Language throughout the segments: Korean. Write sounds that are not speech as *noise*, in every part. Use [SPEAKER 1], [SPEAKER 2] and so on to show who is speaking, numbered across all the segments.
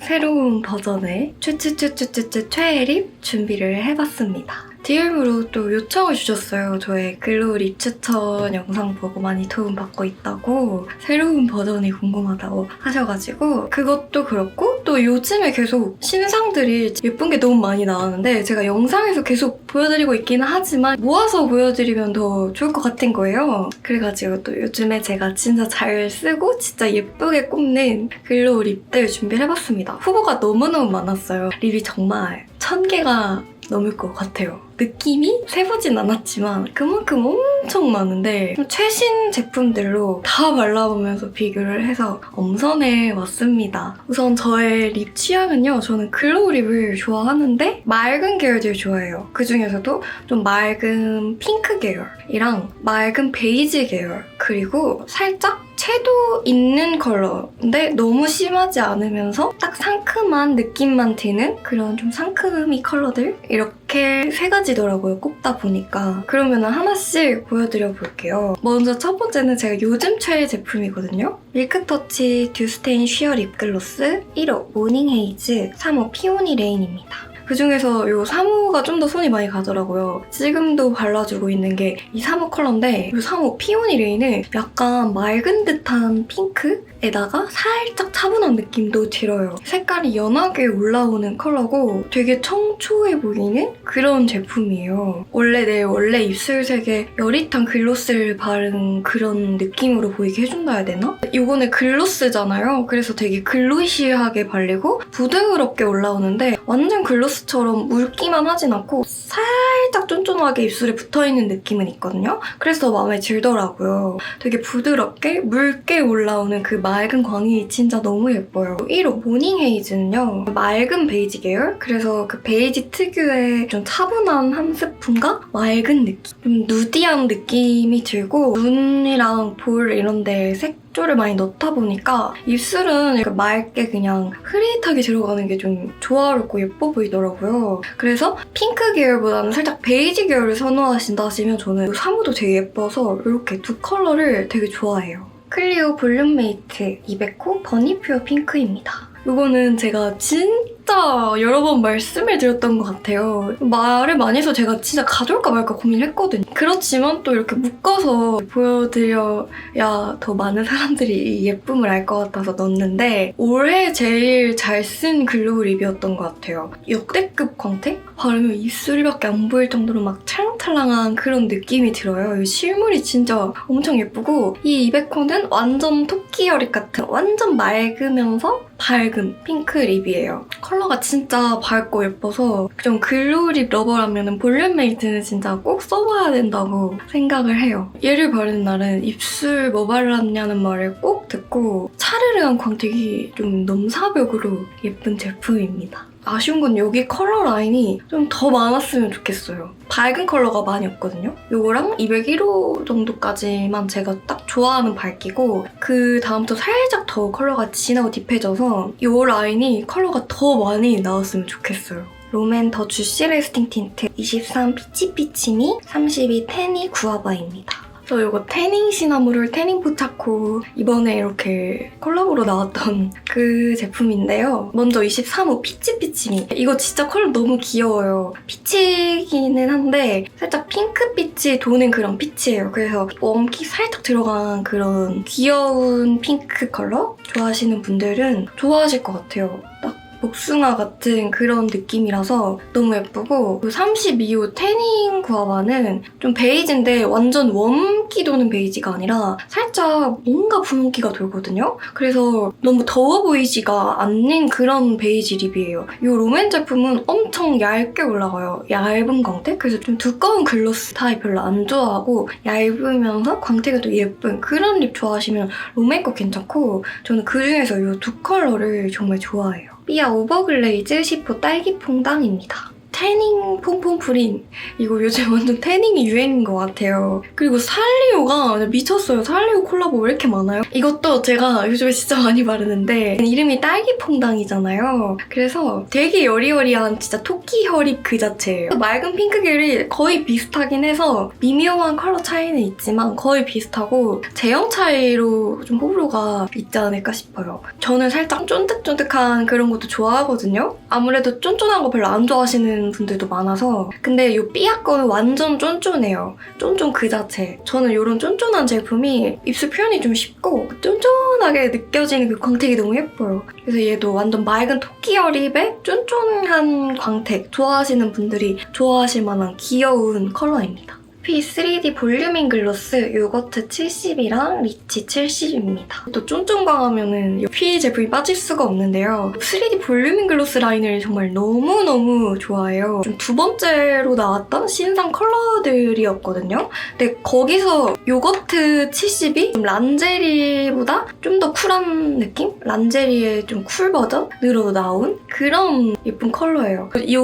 [SPEAKER 1] 새로운 버전의 최최최최최최 최애립 준비를 해봤습니다. DM으로 또 요청을 주셨어요. 저의 글로우 립 추천 영상 보고 많이 도움받고 있다고 새로운 버전이 궁금하다고 하셔가지고 그것도 그렇고 또 요즘에 계속 신상들이 예쁜 게 너무 많이 나왔는데 제가 영상에서 계속 보여드리고 있기는 하지만 모아서 보여드리면 더 좋을 것 같은 거예요. 그래가지고 또 요즘에 제가 진짜 잘 쓰고 진짜 예쁘게 꼽는 글로우 립들 준비를 해봤습니다. 후보가 너무너무 많았어요. 립이 정말 천 개가 넘을 것 같아요. 느낌이 세보진 않았지만 그만큼 엄청 많은데 최신 제품들로 다 발라보면서 비교를 해서 엄선해 왔습니다. 우선 저의 립 취향은요. 저는 글로우 립을 좋아하는데 맑은 계열들 좋아해요. 그 중에서도 좀 맑은 핑크 계열이랑 맑은 베이지 계열 그리고 살짝 채도 있는 컬러인데 너무 심하지 않으면서 딱 상큼한 느낌만 드는 그런 좀 상큼이 컬러들 이렇게 세 가지더라고요 꼽다 보니까 그러면 하나씩 보여드려 볼게요 먼저 첫 번째는 제가 요즘 최애 제품이거든요 밀크터치 듀스테인 쉬어 립글로스 1호 모닝 헤이즈 3호 피오니 레인입니다 그 중에서 이 3호가 좀 더 손이 많이 가더라고요. 지금도 발라주고 있는 게 이 3호 컬러인데 이 3호 피오니 레인은 약간 맑은 듯한 핑크에다가 살짝 차분한 느낌도 들어요. 색깔이 연하게 올라오는 컬러고 되게 청초해 보이는 그런 제품이에요. 원래 내 원래 입술색에 여릿한 글로스를 바른 그런 느낌으로 보이게 해준다 해야 되나? 이거는 글로스잖아요. 그래서 되게 글로시하게 발리고 부드럽게 올라오는데 완전 글로스처럼 묽기만 하진 않고 살짝 쫀쫀하게 입술에 붙어있는 느낌은 있거든요. 그래서 더 마음에 들더라고요. 되게 부드럽게 묽게 올라오는 그 맑은 광이 진짜 너무 예뻐요. 1호 모닝 헤이즈는요. 맑은 베이지 계열? 그래서 그 베이지 특유의 좀 차분한 한 스푼과 맑은 느낌. 좀 누디한 느낌이 들고 눈이랑 볼 이런 데 색 조를 많이 넣다 보니까 입술은 맑게 그냥 흐릿하게 들어가는 게 좀 조화롭고 예뻐 보이더라고요. 그래서 핑크 계열보다는 살짝 베이지 계열을 선호하신다 하시면 저는 이 3호도 되게 예뻐서 이렇게 두 컬러를 되게 좋아해요. 클리오 볼륨 메이트 200호 버니퓨어 핑크입니다. 이거는 제가 진 짜 여러 번 말씀을 드렸던 것 같아요. 말을 많이 해서 제가 진짜 가져올까 말까 고민을 했거든요. 그렇지만 또 이렇게 묶어서 보여드려야 더 많은 사람들이 이 예쁨을 알 것 같아서 넣었는데 올해 제일 잘 쓴 글로우 립이었던 것 같아요. 역대급 광택? 바르면 입술이밖에 안 보일 정도로 막 찰 랑찰랑한 그런 느낌이 들어요. 이 실물이 진짜 엄청 예쁘고 이 200호는 완전 토끼 열립 같은 완전 맑으면서 밝은 핑크 립이에요. 컬러가 진짜 밝고 예뻐서 좀 글로우 립 러버라면 볼륨 메이트는 진짜 꼭 써봐야 된다고 생각을 해요. 얘를 바르는 날은 입술 뭐 발랐냐는 말을 꼭 듣고 차르르한 광택이 좀 넘사벽으로 예쁜 제품입니다. 아쉬운 건 여기 컬러 라인이 좀 더 많았으면 좋겠어요. 밝은 컬러가 많이 없거든요. 요거랑 201호 정도까지만 제가 딱 좋아하는 밝기고 그 다음부터 살짝 더 컬러가 진하고 딥해져서 요 라인이 컬러가 더 많이 나왔으면 좋겠어요. 롬앤 더 주시 레스팅 틴트 23 피치피치미 32 테니 구아바입니다. 저 이거 태닝 시나무를 태닝 포차코 이번에 이렇게 콜라보로 나왔던 *laughs* 그 제품인데요. 먼저 23호 피치피치미 이거 진짜 컬러 너무 귀여워요. 피치기는 한데 살짝 핑크빛이 도는 그런 빛이에요. 그래서 웜기 살짝 들어간 그런 귀여운 핑크 컬러 좋아하시는 분들은 좋아하실 것 같아요. 딱 복숭아 같은 그런 느낌이라서 너무 예쁘고 그 32호 태닝 구아바는 좀 베이지인데 완전 웜기 도는 베이지가 아니라 살짝 뭔가 분홍기가 돌거든요. 그래서 너무 더워 보이지가 않는 그런 베이지 립이에요. 이 롬앤 제품은 엄청 얇게 올라가요. 얇은 광택? 그래서 좀 두꺼운 글로스 타입 별로 안 좋아하고 얇으면서 광택이 또 예쁜 그런 립 좋아하시면 롬앤 거 괜찮고 저는 그중에서 이 두 컬러를 정말 좋아해요. 삐아 오버글레이즈 10호 딸기 퐁당입니다. 태닝 퐁퐁 프린 이거 요즘 완전 태닝이 유행인 것 같아요. 그리고 살리오가 미쳤어요. 살리오 콜라보 왜 이렇게 많아요? 이것도 제가 요즘에 진짜 많이 바르는데 이름이 딸기 퐁당이잖아요. 그래서 되게 여리여리한 진짜 토끼 혈입 그 자체예요. 맑은 핑크 결이 거의 비슷하긴 해서 미묘한 컬러 차이는 있지만 거의 비슷하고 제형 차이로 좀 호불호가 있지 않을까 싶어요. 저는 살짝 쫀득쫀득한 그런 것도 좋아하거든요. 아무래도 쫀쫀한 거 별로 안 좋아하시는 분들도 많아서 근데 이 삐약 거는 완전 쫀쫀해요. 쫀쫀 그 자체. 저는 이런 쫀쫀한 제품이 입술 표현이 좀 쉽고 쫀쫀하게 느껴지는 그 광택이 너무 예뻐요. 그래서 얘도 완전 맑은 토끼 어립의 쫀쫀한 광택 좋아하시는 분들이 좋아하실 만한 귀여운 컬러입니다. P3D 볼륨인 글로스 요거트 70이랑 리치 70입니다. 또 쫀쫀광 하면은 이 P 제품이 빠질 수가 없는데요. 3D 볼륨인 글로스 라인을 정말 너무너무 좋아해요. 좀 두 번째로 나왔던 신상 컬러들이었거든요. 근데 거기서 요거트 70이 좀 란제리보다 좀 더 쿨한 느낌? 란제리의 좀 쿨 버전으로 나온 그런 예쁜 컬러예요. 이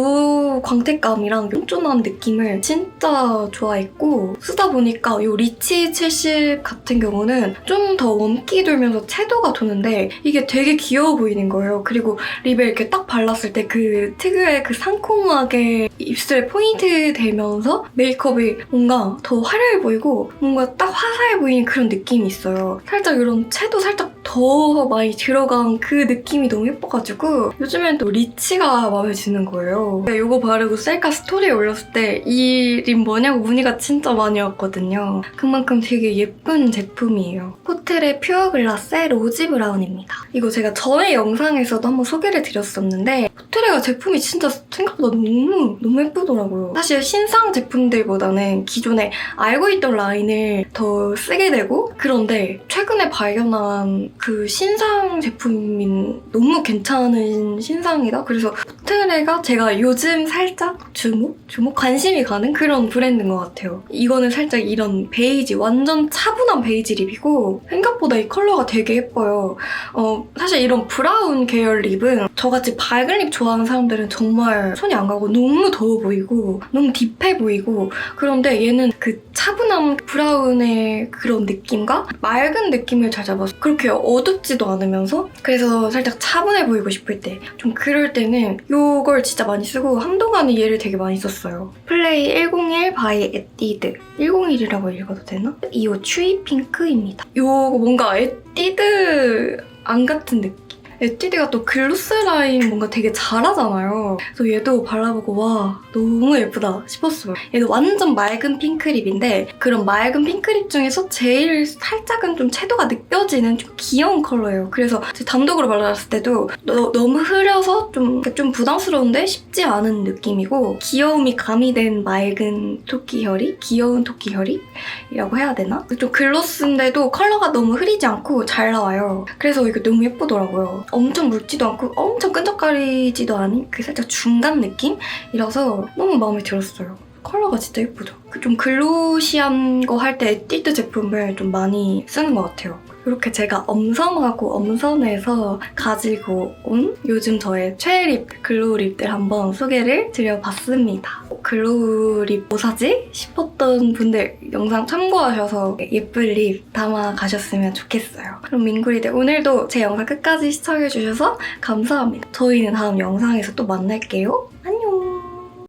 [SPEAKER 1] 광택감이랑 쫀쫀한 느낌을 진짜 좋아 했고 쓰다 보니까 이 리치 70 같은 경우는 좀 더 웜기 돌면서 채도가 도는데 이게 되게 귀여워 보이는 거예요. 그리고 립에 이렇게 딱 발랐을 때 그 특유의 그 상콤하게 입술에 포인트 되면서 메이크업이 뭔가 더 화려해 보이고 뭔가 딱 화사해 보이는 그런 느낌이 있어요. 살짝 이런 채도 살짝 더 많이 들어간 그 느낌이 너무 예뻐가지고 요즘엔 또 리치가 마음에 드는 거예요. 이거 바르고 셀카 스토리에 올렸을 때 이 립 뭐냐고 문의가 진짜 많이 왔거든요. 그만큼 되게 예쁜 제품이에요. 코틀의 퓨어 글라스의 로지 브라운입니다. 이거 제가 전에 영상에서도 한번 소개를 드렸었는데 코트레가 제품이 진짜 생각보다 너무 너무 예쁘더라고요. 사실 신상 제품들보다는 기존에 알고 있던 라인을 더 쓰게 되고 그런데 최근에 발견한 그 신상 제품인 너무 괜찮은 신상이다. 그래서 코트레가 제가 요즘 살짝 주목? 주목? 관심이 가는 그런 브랜드인 것 같아요. 이거는 살짝 이런 베이지, 완전 차분한 베이지 립이고 생각보다 이 컬러가 되게 예뻐요. 어, 사실 이런 브라운 계열 립은 저같이 밝은 립 좋아하는 사람들은 정말 손이 안 가고 너무 더워 보이고 너무 딥해 보이고 그런데 얘는 그 차분한 브라운의 그런 느낌과 맑은 느낌을 잘 잡아서 그렇게 어둡지도 않으면서 그래서 살짝 차분해 보이고 싶을 때 좀 그럴 때는 이걸 진짜 많이 쓰고 한동안은 얘를 되게 많이 썼어요. 플레이 101 바이 에뛰드 101이라고 읽어도 되나? 이 옷 추이 핑크입니다. 이거 뭔가 에뛰드 안 같은 느낌? 에뛰드가 또 글로스 라인 뭔가 되게 잘하잖아요. 그래서 얘도 발라보고 와 너무 예쁘다 싶었어요. 얘도 완전 맑은 핑크립인데 그런 맑은 핑크립 중에서 제일 살짝은 좀 채도가 느껴지는 좀 귀여운 컬러예요. 그래서 제 단독으로 발랐을 때도 너, 무 흐려서 좀, 좀 부담스러운데 쉽지 않은 느낌이고 귀여움이 가미된 맑은 토끼 혈이 귀여운 토끼 혈이라고 해야 되나? 좀 글로스인데도 컬러가 너무 흐리지 않고 잘 나와요. 그래서 이게 너무 예쁘더라고요. 엄청 묽지도 않고 엄청 끈적거리지도 않은 그 살짝 중간 느낌이라서 너무 마음에 들었어요. 컬러가 진짜 예쁘죠? 그 좀 글로시한 거 할 때 에뛰드 제품을 좀 많이 쓰는 것 같아요. 이렇게 제가 엄선하고 엄선해서 가지고 온 요즘 저의 최애 립 글로우 립들 한번 소개를 드려봤습니다. 글로우 립 뭐 사지? 싶었던 분들 영상 참고하셔서 예쁜 립 담아 가셨으면 좋겠어요. 그럼 민구리들 오늘도 제 영상 끝까지 시청해주셔서 감사합니다. 저희는 다음 영상에서 또 만날게요. 안녕!